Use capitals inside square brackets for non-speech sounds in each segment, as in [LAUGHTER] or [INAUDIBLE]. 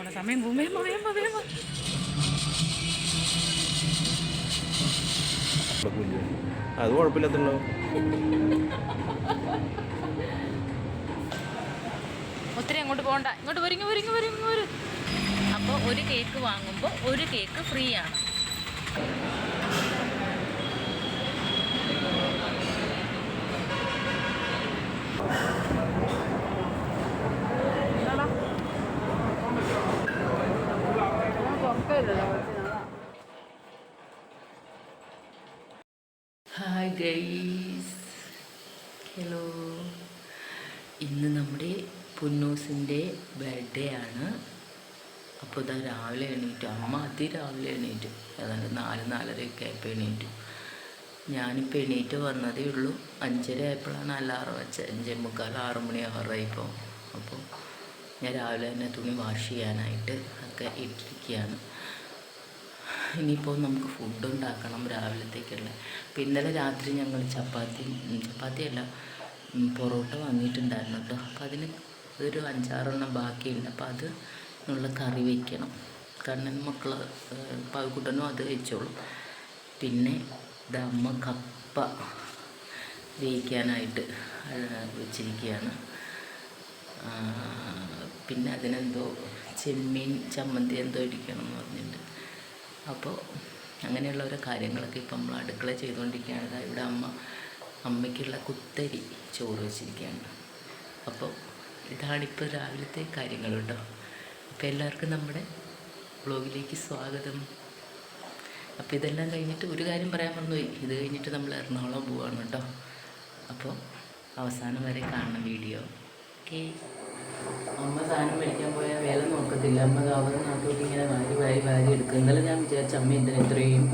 പോണ സമയം പോകും വേഗം പോ, വേഗം പോ, വേഗം അത് കുഴപ്പമില്ലാത്തല്ലോ. ഒത്തിരി അങ്ങോട്ട് പോകണ്ട. ഇങ്ങോട്ട് വരിങ്ങ വരിങ്ങ വരിങ്ങ വരും അപ്പോൾ ഒരു കേക്ക് വാങ്ങുമ്പോൾ ഒരു കേക്ക് ഫ്രീ ആണ്. ഹായ് ഗൈസ് ഹലോ ഇന്ന് നമ്മുടെ പുന്നൂസിന്റെ ബർത്ത്ഡേ ആണ്. അപ്പോൾ ഇതാ രാവിലെ എണീറ്റു. അമ്മ അതിരാവിലെ എണീറ്റു. ഏതാണ്ട് നാല് നാലരയൊക്കെ ആയപ്പോൾ എണീറ്റു. ഞാനിപ്പോൾ എണീറ്റ് വന്നതേ ഉള്ളൂ. അഞ്ചര ആയപ്പോഴാണ് അലാറം വെച്ചത്. അഞ്ചേ മുക്കാൽ ആറ് മണി ആറായിപ്പോൾ അപ്പോൾ ഞാൻ രാവിലെ തന്നെ തുണി വാഷ് ചെയ്യാനായിട്ട് ഒക്കെ ഇട്ടിരിക്കുകയാണ്. ഇനിയിപ്പോൾ നമുക്ക് ഫുഡ് ഉണ്ടാക്കണം രാവിലത്തേക്കുള്ള. അപ്പോൾ ഇന്നലെ രാത്രി ഞങ്ങൾ ചപ്പാത്തി ചപ്പാത്തിയല്ല പൊറോട്ട വാങ്ങിയിട്ടുണ്ടായിരുന്നു കേട്ടോ. അപ്പോൾ അതിന് ഒരു അഞ്ചാറെണ്ണം ബാക്കിയുണ്ട്. അപ്പോൾ അത് ഉള്ള കറി വയ്ക്കണം കണ്ണൻ മക്കൾ പാവക്കുട്ടനും അത് വെച്ചോളും. പിന്നെ ദമ്മ കപ്പ വേവിക്കാനായിട്ട് വെച്ചിരിക്കുകയാണ് പിന്നെ അതിനെന്തോ ചെമ്മീൻ ചമ്മന്തി എന്തോ ഇരിക്കണം എന്ന് പറഞ്ഞിട്ടുണ്ട് അപ്പോൾ അങ്ങനെയുള്ള ഓരോ കാര്യങ്ങളൊക്കെ ഇപ്പം നമ്മൾ അടുക്കള ചെയ്തുകൊണ്ടിരിക്കുകയാണ്. ഇവിടെ അമ്മ അമ്മയ്ക്കുള്ള കുത്തരി ചോറ് വെച്ചിരിക്കുകയാണ്. അപ്പോൾ ഇതാണിപ്പോൾ രാവിലത്തെ കാര്യങ്ങൾ കേട്ടോ. അപ്പോൾ എല്ലാവർക്കും നമ്മുടെ വ്ളോഗിലേക്ക് സ്വാഗതം. അപ്പോൾ ഇതെല്ലാം കഴിഞ്ഞിട്ട് ഒരു കാര്യം പറയാൻ മറന്നുപോയി ഇത് കഴിഞ്ഞിട്ട് നമ്മൾ എറണാകുളം പോവാണ് കേട്ടോ. അപ്പോൾ അവസാനം വരെ കാണണം വീഡിയോ. ഓക്കെ. അമ്മ സാധനം മേടിക്കാൻ പോയാൽ വേല നോക്കത്തില്ല. അമ്മ നാട്ടോട്ട് ഇങ്ങനെ വാരി വാരി വാരി എടുക്കുക ഇന്നലെ ഞാൻ വിചാരിച്ച അമ്മ ഇതിന് ഇത്രയും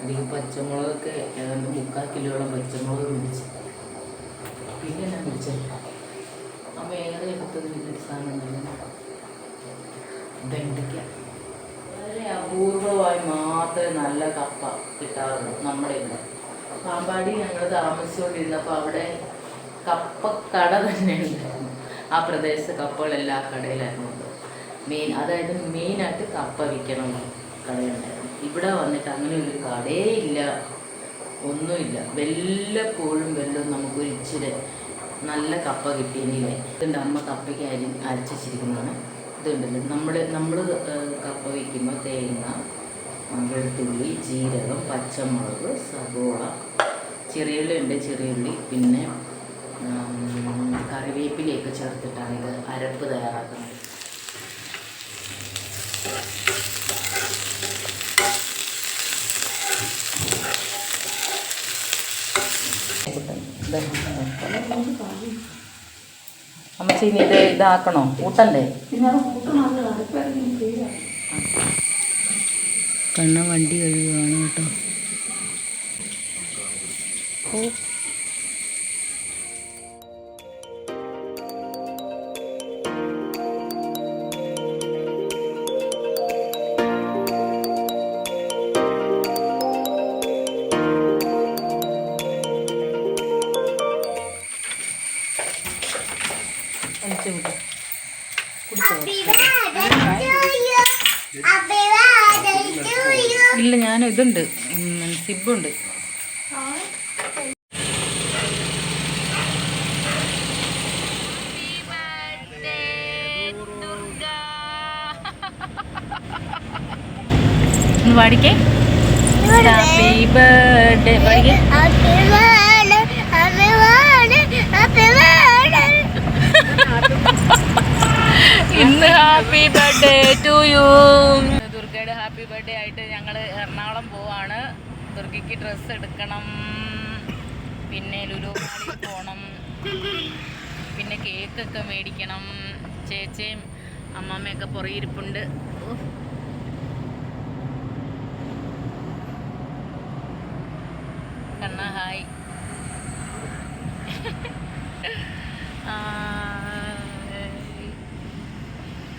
അധികം പച്ചമുളകൊക്കെ ഏതാണ്ട് മുക്കാൽ കിലോളം പച്ചമുളക് മേടിച്ച്. പിന്നെ ഞാൻ വിളിച്ചത് അമ്മ ഏറെ എടുത്തത് ഒരു സാധനം വെണ്ടയ്ക്ക. വളരെ അപൂർവമായി മാത്രമേ നല്ല കപ്പ കിട്ടാറുള്ളൂ നമ്മുടെ ഇവിടെ. പാമ്പാടി ഞങ്ങൾ താമസിച്ചുകൊണ്ടിരുന്നപ്പോൾ അവിടെ കപ്പ കട തന്നെ ഉണ്ടായിരുന്നു ആ പ്രദേശത്ത് കപ്പകൾ എല്ലാ കടയിലായിരുന്നു. മെയിൻ അതായത് മെയിനായിട്ട് കപ്പ വിൽക്കണം കടയുണ്ടായിരുന്നു. ഇവിടെ വന്നിട്ട് അങ്ങനെ ഒരു കടയേ ഇല്ല ഒന്നുമില്ല. വല്ലപ്പോഴും വല്ലതും നമുക്കൊരു ഇച്ചിരി നല്ല കപ്പ കിട്ടിയെങ്കിലേ ഇതുണ്ട് അമ്മ കപ്പയ്ക്ക് അരി അരച്ചിരിക്കുന്നതാണ് ഇതുണ്ടല്ലോ. നമ്മൾ നമ്മൾ കപ്പ വയ്ക്കുമ്പോൾ തേങ്ങ മഞ്ഞൾത്തുള്ളി ജീരകം പച്ചമുളക് സബോള ചെറിയുള്ളി ഉണ്ട് ചെറിയുള്ളി. പിന്നെ കറിവേപ്പിലയൊക്കെ ചേർത്തിട്ടാണ് ഇത് അരപ്പ് തയ്യാറാക്കുന്നത്. അമ്മച്ചി ഇനി ഇത് ഇതാക്കണോ? കൂട്ടണ്ടേ? കണ്ണ വണ്ടി കഴുകുകയാണ് കേട്ടോ. ഓ. ഇതുണ്ട്. സിബുണ്ട്. പാടിക്കേ. Happy birthday പാടിക്കേ. [LAUGHS] ഇന്ന് ഹാപ്പി ബർത്ത്ഡേ ടു യു ദുർഗയുടെ ഹാപ്പി ബർത്ത്ഡേ ആയിട്ട് ഞങ്ങൾ പോവാണ് ദുർഗയ്ക്ക് ഡ്രസ്സ് എടുക്കണം. പിന്നെ ലുലു മാളിൽ പോകണം പിന്നെ കേക്കൊക്കെ മേടിക്കണം. ചേച്ചിയും അമ്മമ്മയൊക്കെ പുറകിരിപ്പുണ്ട്. കണ്ണ ഹായ്.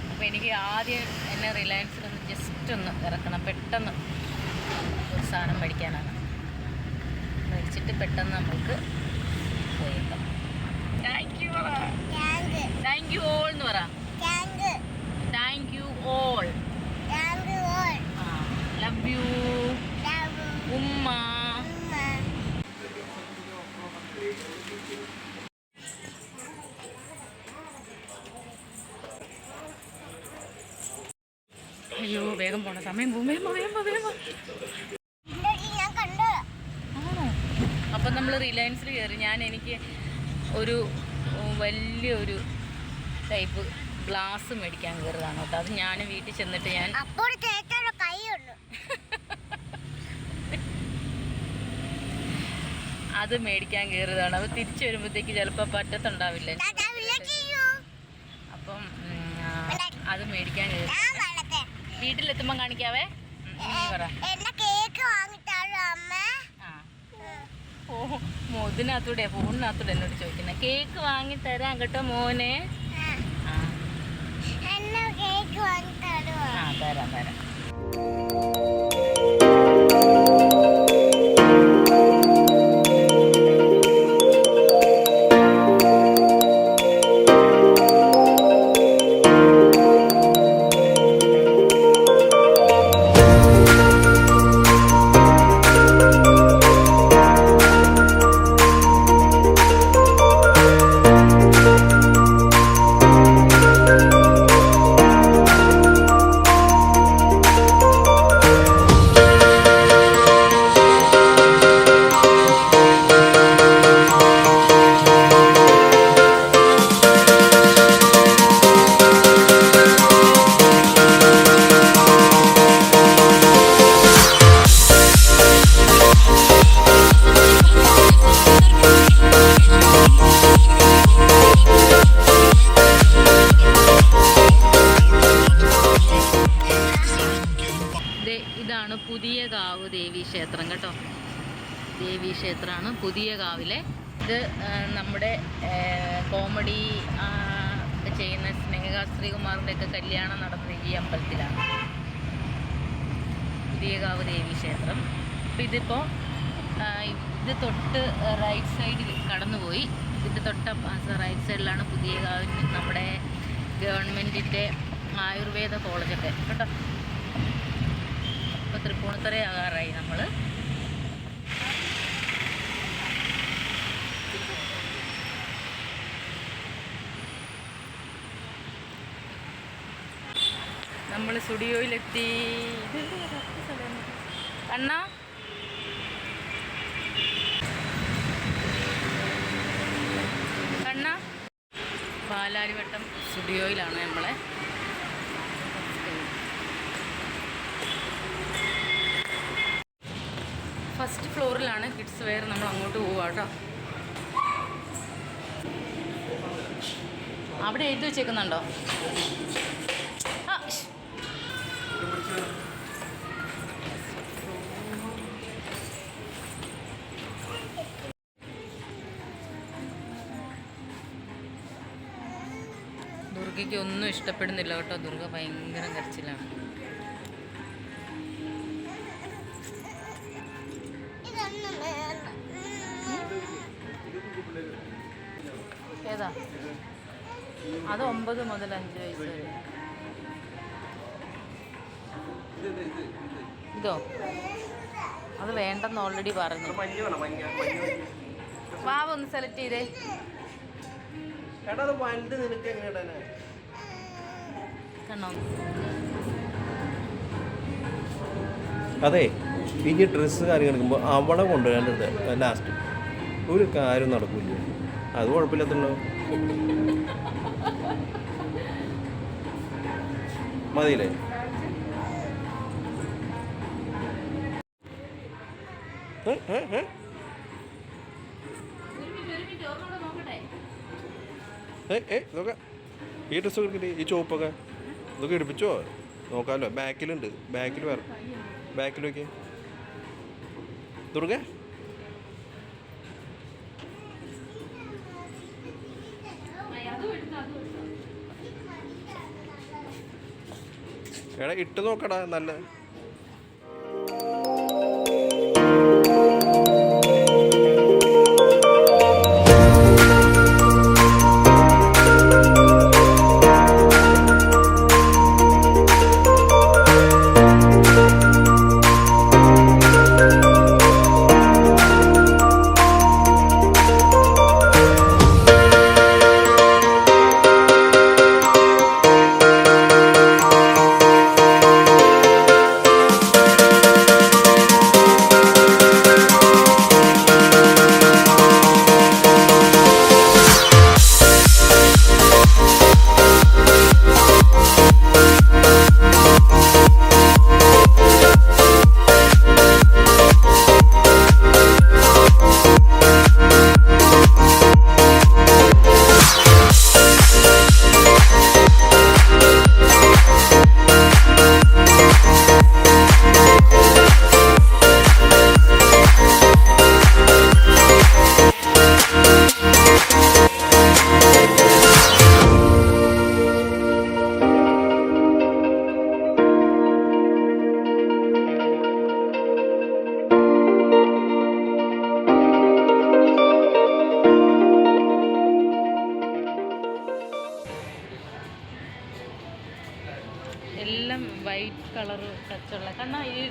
അപ്പോൾ എനിക്ക് ആദ്യം എന്നെ റിലയൻസിൽ ഒന്ന് ജസ്റ്റ് ഒന്ന് ഇറക്കണം. പെട്ടെന്ന്. ഒരു സാധനം മേടിക്കാനാണ് മേടിച്ചിട്ട് പെട്ടെന്ന് നമുക്ക് പോയേക്കാം. താങ്ക് യു ഓൾ എന്ന് പറ. Thank you all love you ഉമ്മ. അയ്യോ വേഗം പോണ. സമയം പോകും വേഗം വേഗം വേഗം പോ. ഞാൻ കണ്ടു ആണോ അപ്പം നമ്മൾ റിലയൻസിൽ കയറി ഞാൻ എനിക്ക് ഒരു വലിയൊരു ടൈപ്പ് ഗ്ലാസ് മേടിക്കാൻ കയറിയതാണ് കേട്ടോ. അത് ഞാൻ വീട്ടിൽ ചെന്നിട്ട് ഞാൻ അപ്പോൾ അത് മേടിക്കാൻ കയറിയതാണ്. അത് തിരിച്ചു വരുമ്പോഴത്തേക്ക് ചിലപ്പോൾ പറ്റത്തുണ്ടാവില്ല? അപ്പം അത് മേടിക്കാൻ കയറി വീട്ടിലെത്തുമ്പോൾ കാണിക്കാവേ? പറ. കേക്ക് ആ ഓ മോതിനകത്തൂടെ ഫോണിനകത്തൂടെ എന്നോട് ചോദിക്കുന്നത് കേക്ക് വാങ്ങി തരാം കേട്ടോ മോനെ. ആ തരാം തരാം. ക്ഷേത്രമാണ്. പുതിയ കാവിലെ. ഇത് നമ്മുടെ കോമഡി ചെയ്യുന്ന സ്നേഹ ശ്രീകുമാറിന്റെ ഒക്കെ കല്യാണം നടന്നത് ഈ അമ്പലത്തിലാണ്. പുതിയ കാവ് ദേവി ക്ഷേത്രം. അപ്പം ഇതിപ്പോൾ ഇത് തൊട്ട് റൈറ്റ് സൈഡിൽ കടന്നുപോയി. ഇതിന്റെ തൊട്ട റൈറ്റ് സൈഡിലാണ് പുതിയ കാവ് നമ്മുടെ ഗവൺമെന്റിന്റെ ആയുർവേദ കോളേജൊക്കെ. കേട്ടോ? ഇപ്പോൾ തൃപ്പൂണിത്തറയാകാറായി നമ്മൾ നമ്മൾ സ്റ്റുഡിയോയിലെത്തി. അണ്ണ കണ്ണ? പാലാരിവട്ടം സ്റ്റുഡിയോയിലാണ് നമ്മളെ. ഫസ്റ്റ് ഫ്ലോറിലാണ് കിഡ്സ് വെയർ നമ്മൾ അങ്ങോട്ട് പോവുക കേട്ടോ. അവിടെ എഴുതി വെച്ചേക്കുന്നുണ്ടോ. ദുർഗയ്ക്ക് ഒന്നും ഇഷ്ടപ്പെടുന്നില്ല കേട്ടോ. ദുർഗ ഭയങ്കര കരച്ചിലാണ്. ഏതാ? അത് ഒമ്പത് മുതൽ അഞ്ച് വയസ്സ് വരെ. ഇതോ? അത് വേണ്ടെന്ന് ഓൾറെഡി പറഞ്ഞു. വാവ് ഒന്ന് സെലക്ട് ചെയ്തേ. അത് വലുത് നിനക്ക് എങ്ങനെ കണ്ണോ അതെ ഇനി ഡ്രസ്സ് കാര്യം എടുക്കുമ്പോൾ അവളെ കൊണ്ടുവരേണ്ടത് ലാസ്റ്റ് ഒരു കാര്യം നടക്കില്ല? അത് കുഴപ്പമില്ലാത്തുണ്ടോ മതിയില്ലേ? ഇതൊക്കെ ഈ ഡ്രസ്സ് എടുക്കട്ടെ ഈ ചുവപ്പൊക്കെ ഇതൊക്കെ എടുപ്പിച്ചോ? നോക്കാമല്ലോ ബാക്കിലുണ്ട്. ബാക്കിൽ വേറെ. ബാക്കിൽ നോക്കിയേ. ദുർഗ? എടാ ഇട്ട് നോക്കടാ നല്ല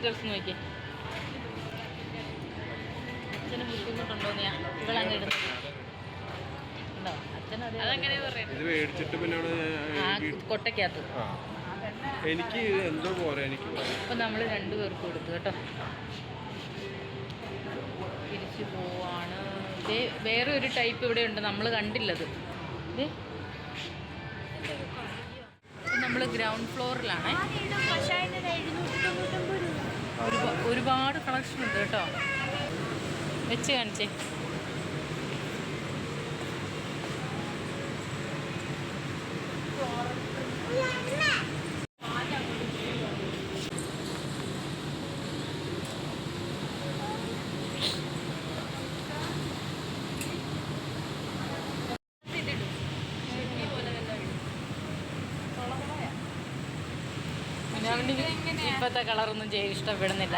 ഡ്രസ്സ് നോക്കി. അച്ഛന് ബുദ്ധിമുട്ടുണ്ടോ ഞാൻ ഇവളങ്ങ് ഇടുന്നത് ഉണ്ടോ? ആ കൊട്ടയ്ക്കകത്ത്. എനിക്ക് എന്തോ പോരാ എനിക്ക് അപ്പൊ നമ്മൾ രണ്ടുപേർക്ക് കൊടുത്തു കേട്ടോ. തിരിച്ചു പോവാണ്. ഇത് വേറെ ഒരു ടൈപ്പ് ഇവിടെ ഉണ്ട് നമ്മൾ കണ്ടില്ലത്. നമ്മൾ നമ്മൾ ഗ്രൗണ്ട് ഫ്ലോറിലാണേ. ഒരുപാട് കളക്ഷൻ ഉണ്ട് കേട്ടോ. വെച്ച് കാണിച്ചേ. ഇപ്പോഴത്തെ കളറൊന്നും ചെയ്യാൻ ഇഷ്ടപ്പെടുന്നില്ല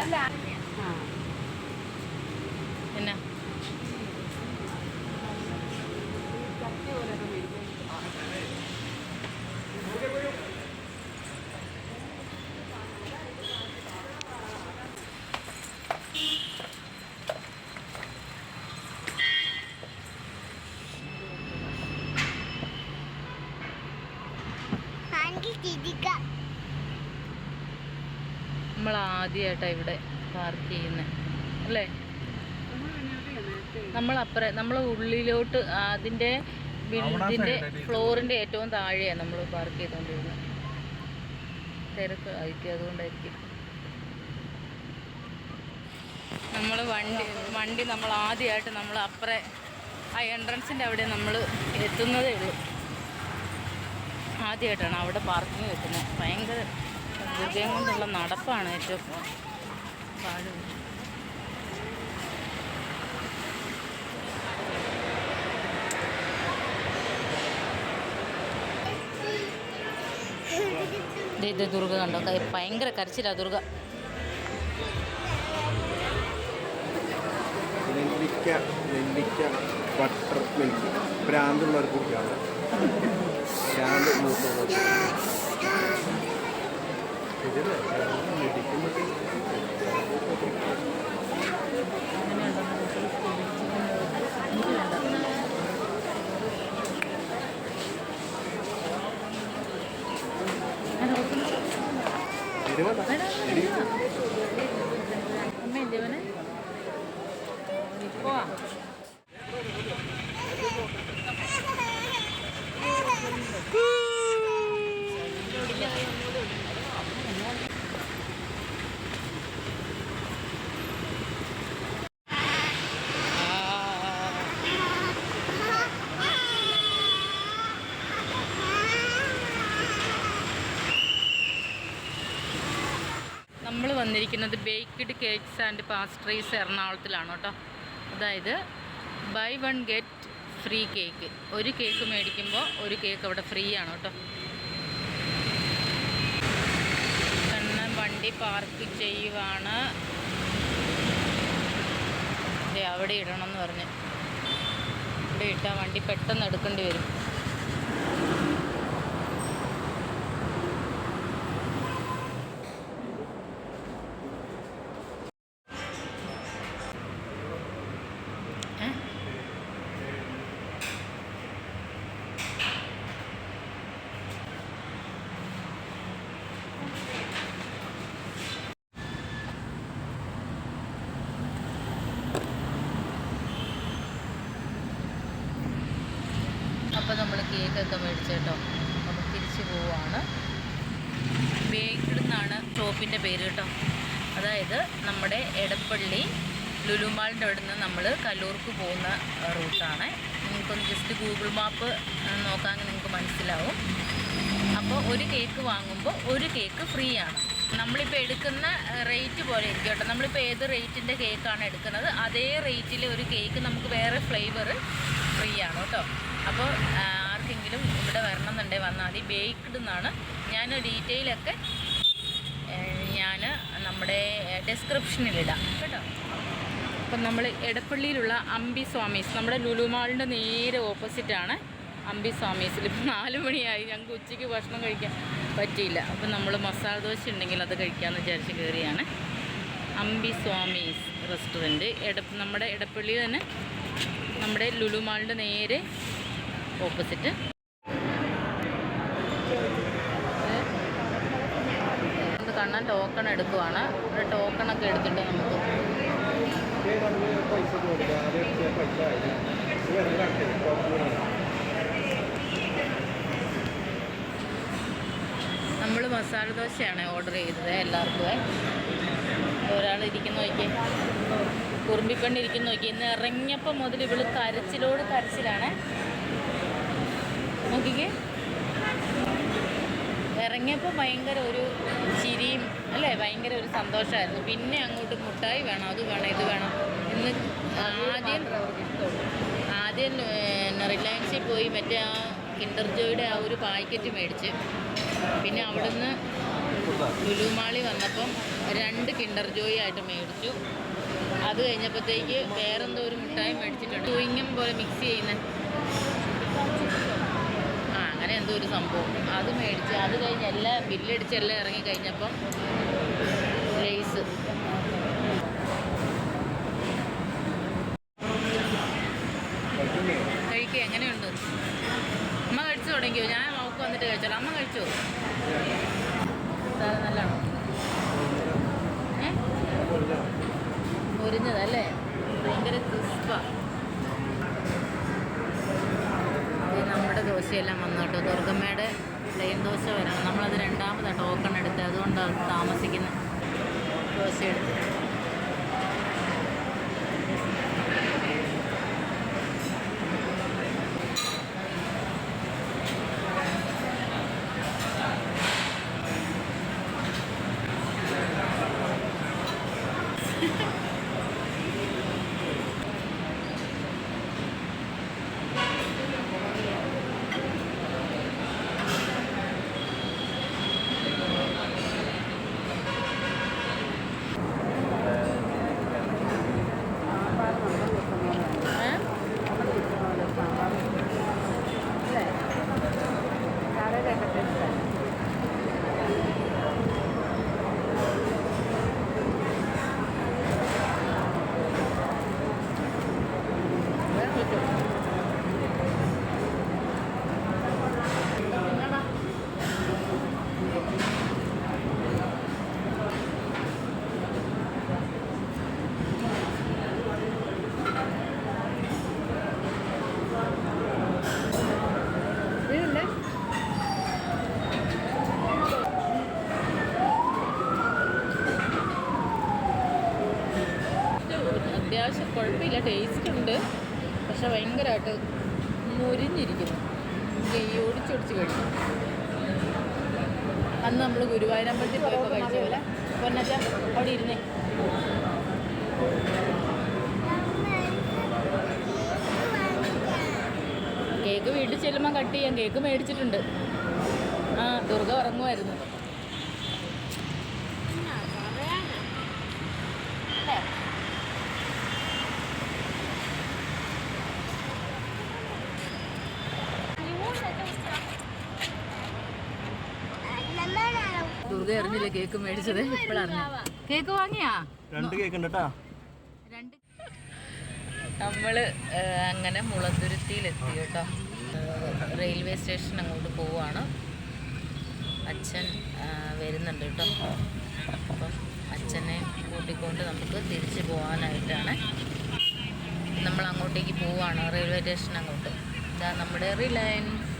എന്നാ എനിക്ക് ചിരിക്കാം നമ്മൾ ആദ്യമായിട്ടാണ് ഇവിടെ പാർക്ക് ചെയ്യുന്നത് അല്ലേ? നമ്മൾ അപ്പുറം നമ്മൾ ഉള്ളിലോട്ട് അതിന്റെ ബിൽഡിന്റെ ഫ്ലോറിന്റെ ഏറ്റവും താഴെയാണ് നമ്മൾ പാർക്ക് ചെയ്തുകൊണ്ടിരുന്നത് തിരക്ക് ആയിരിക്കും അതുകൊണ്ടായിരിക്കും. നമ്മൾ വണ്ടി വണ്ടി നമ്മൾ ആദ്യമായിട്ട് നമ്മൾ അപ്പുറേ ആ എൻട്രൻസിന്റെ അവിടെ നമ്മൾ എത്തുന്നതേ ഉള്ളൂ. ആദ്യമായിട്ടാണ് അവിടെ പാർക്കിങ് വെക്കുന്നത് ഭയങ്കര ഹൃദയം കൊണ്ടുള്ള നടപ്പാണ് ഏറ്റവും പാടും ഇത് ദുർഗ കണ്ടോ? ഭയങ്കര കരച്ചിലാ ദുർഗ. നെല്ലിക്ക നെല്ലിക്ക ബട്ടർ മിൽക്ക് ഭ്രാന്തുള്ളവർക്ക് കുടിക്കാണ് ഭ്രാന്ത് മൂത്തുള്ളവർക്ക് Gracias. നമ്മൾ ബേക്ക്ഡ് കേക്ക്സ് ആൻഡ് പാസ്ട്രീസ് എറണാകുളത്തിലാണ് കേട്ടോ. അതായത് buy one get free cake ഒരു കേക്ക് മേടിക്കുമ്പോൾ ഒരു കേക്ക് അവിടെ ഫ്രീ ആണ് കേട്ടോ. കണ്ണൻ വണ്ടി പാർക്ക് ചെയ്യുവാണ്. അവിടെ ഇടണം എന്ന് പറഞ്ഞ്. ഇവിടെ ഇട്ടാൽ വണ്ടി പെട്ടെന്ന് എടുക്കേണ്ടി വരും ഏ അപ്പോൾ നമ്മൾ കേക്കൊക്കെ മേടിച്ചു കേട്ടോ. അപ്പോൾ തിരിച്ചു പോവുകയാണ് ബേക്ക്ഡ് എന്നാണ് ഷോപ്പിന്റെ പേര് കേട്ടോ. അതായത് നമ്മുടെ എടപ്പള്ളി ലുലുമാളിന്റെ അവിടെ നിന്ന് നമ്മൾ കല്ലൂർക്ക് പോകുന്ന റൂട്ടാണ്. നിങ്ങൾക്കൊന്ന് ജസ്റ്റ് ഗൂഗിൾ മാപ്പ് നോക്കാമെങ്കിൽ നിങ്ങൾക്ക് മനസ്സിലാവും. അപ്പോൾ ഒരു കേക്ക് വാങ്ങുമ്പോൾ ഒരു കേക്ക് ഫ്രീ ആണ് നമ്മളിപ്പോൾ എടുക്കുന്ന റേറ്റ് പോലെ ഇരിക്കും കേട്ടോ. നമ്മളിപ്പോൾ ഏത് റേറ്റിന്റെ കേക്കാണ് എടുക്കുന്നത് അതേ റേറ്റിൽ ഒരു കേക്ക് നമുക്ക് വേറെ ഫ്ലേവർ ഫ്രീ ആണ് കേട്ടോ അപ്പോൾ ആർക്കെങ്കിലും ഇവിടെ വരണം എന്നുണ്ടെങ്കിൽ വന്നാൽ മതി. ബേക്ക്ഡ് എന്നാണ് ഞാൻ ഡീറ്റെയിലൊക്കെ ഞാൻ നമ്മുടെ ഡിസ്ക്രിപ്ഷനിലിടാം കേട്ടോ? അപ്പം നമ്മൾ എടപ്പള്ളിയിലുള്ള അമ്പി സ്വാമീസ് നമ്മുടെ ലുലുമാളിന്റെ നേരെ ഓപ്പോസിറ്റാണ് അമ്പി സ്വാമീസിൽ ഇപ്പം നാല് മണിയായി. ഞങ്ങൾക്ക് ഉച്ചയ്ക്ക് ഭക്ഷണം കഴിക്കാൻ പറ്റിയില്ല. അപ്പം നമ്മൾ മസാല ദോശ ഉണ്ടെങ്കിൽ അത് കഴിക്കാമെന്ന് വിചാരിച്ച് കയറിയാണ് അമ്പി സ്വാമീസ് റെസ്റ്റോറന്റ് എട നമ്മുടെ എടപ്പള്ളി തന്നെ നമ്മുടെ ലുലുമാളിന്റെ നേരെ ഓപ്പോസിറ്റ്. നമുക്ക് കാണാൻ ടോക്കൺ എടുക്കുവാണ്. ഒരു ടോക്കണൊക്കെ എടുത്തിട്ട് നമുക്ക് നമ്മൾ മസാല ദോശയാണ് ഓർഡർ ചെയ്തത് എല്ലാവർക്കും. ഒരാൾ ഇരിക്കുന്ന നോക്കി കുറുമ്പിപ്പെണ്ണ് ഇരിക്കുന്ന നോക്കി ഇന്ന് ഇറങ്ങിയപ്പോൾ മുതൽ ഇവൾ കരച്ചിലോട് കരച്ചിലാണ്. നോക്കിക്കേ. ഇറങ്ങിയപ്പോൾ ഭയങ്കര ഒരു ചിരിയും അല്ലേ? ഭയങ്കര ഒരു സന്തോഷമായിരുന്നു. പിന്നെ അങ്ങോട്ട് മുട്ടായി വേണം അത് വേണം ഇത് വേണം ഇന്ന് ആദ്യം ആദ്യം റിലയൻസിൽ പോയി മറ്റേ ആ കിൻഡർ ആ ഒരു പാക്കറ്റ് മേടിച്ച്. പിന്നെ അവിടുന്ന് ലുലുമാളി വന്നപ്പം രണ്ട് കിൻഡർ ജോയി ആയിട്ട് മേടിച്ചു. അത് കഴിഞ്ഞപ്പോഴത്തേക്ക് വേറെന്തോ ഒരു മുട്ടായി മേടിച്ചിട്ടുണ്ട്. ചൂയിങ്ങം പോലെ മിക്സ് ചെയ്യുന്ന ഒരു സംഭവം. അത് മേടിച്ച് അത് കഴിഞ്ഞ് എല്ലാം ബില്ലടിച്ച് എല്ലാം ഇറങ്ങി കഴിഞ്ഞപ്പം ലേസ് കഴിക്കുക എങ്ങനെയുണ്ട്? അമ്മ കഴിച്ചു തുടങ്ങിയോ? ഞാൻ അവൾക്ക് വന്നിട്ട് കഴിച്ചോ അമ്മ കഴിച്ചോ? നല്ലതാണോ? മുരിഞ്ഞതല്ലേ? ഭയങ്കര ക്രിസ്പ. നമ്മുടെ ദോശയെല്ലാം കേട്ടോ ദുർഗമ്മയുടെ പ്ലെയിൻ ദോശ വരണം നമ്മളത് രണ്ടാമതാണ് ടോക്കൺ എടുത്ത് അതുകൊണ്ടാണ് താമസിക്കുന്നത് ദോശ എടുത്ത് ഏ? വേറെ കിട്ടുമോ? വീടല്ലേ അത്യാവശ്യം ടേസ്റ്റ് ഉണ്ട്. പക്ഷെ ഭയങ്കരമായിട്ട് മുരിഞ്ഞിരിക്കുന്നു. ഈ ഒടിച്ചൊടിച്ച് കഴിക്കും. അന്ന് നമ്മൾ ഗുരുവായൂരമ്പലത്തിൽ പോയപ്പോൾ കഴിച്ച പോലെ. പൊന്നച്ച അവിടെ ഇരുന്നേ. കേക്ക് വീട്ടിൽ ചെല്ലുമ്പോൾ കട്ട് ചെയ്യാം. കേക്ക് മേടിച്ചിട്ടുണ്ട്. ആ ദുർഗ ഉറങ്ങുമായിരുന്നു അറിഞ്ഞില്ല കേക്ക് മേടിച്ചത്. ഇപ്പോഴാണ് കേക്ക് വാങ്ങിയാ? രണ്ട് കേക്ക് ഉണ്ട് കേട്ടാ രണ്ട്. നമ്മൾ അങ്ങനെ മുളന്തുരുത്തിയിലെത്തി കേട്ടോ. റെയിൽവേ സ്റ്റേഷൻ അങ്ങോട്ട് പോവാണ്. അച്ഛൻ വരുന്നുണ്ട് കേട്ടോ. അപ്പം അച്ഛനെ കൂട്ടിക്കൊണ്ട് നമുക്ക് തിരിച്ചു പോകാനായിട്ടാണ് നമ്മൾ അങ്ങോട്ടേക്ക് പോവാണ് റെയിൽവേ സ്റ്റേഷൻ അങ്ങോട്ട്. ഇതാ നമ്മുടെ റിലയൻസ്